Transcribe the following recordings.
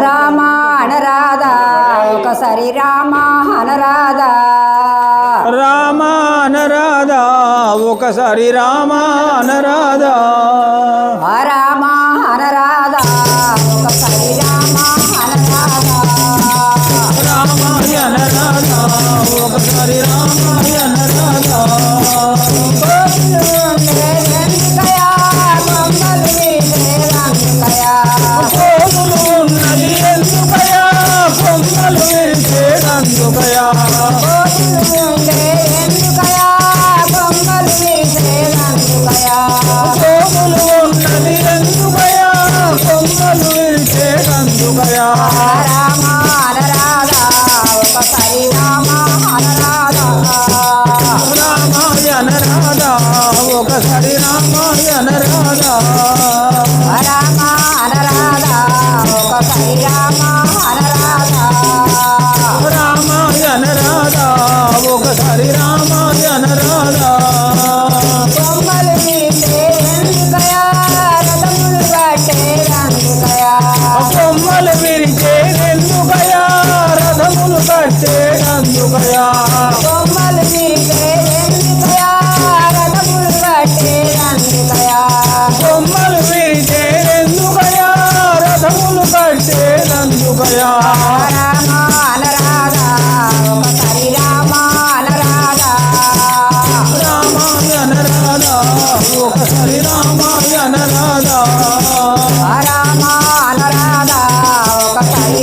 రామ అనరాధా ఒకసారి రామ అనరాధా రామ అనరాధా ఒకసారి రామ అనరాధా రామ అనరాధా ఒకసారి రామ అనరాధా అనరాధా ఒకసారి శ్రీరామ జనరాలా కొమ్మలు విరిచే ఎందుకయా రథములు కట్టే అందుకయా కొమ్మలు విరిచే ఎందుకయా రథములు అందుకయా రామ నరాధ ఒక సాయి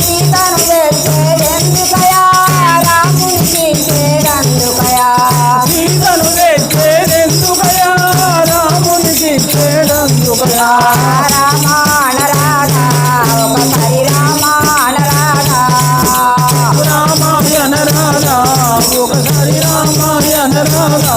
సీతను తెచ్చేదెందుకయా రాముని తీర్చేదందుకయా సీతను తెచ్చేదెందుకయా రాముని తీర్చేదందుకయా రామాన రాధా ఒకసారి రామాన రాధా రామాయణ రాధా ఒకసారి రామాయణ రాధా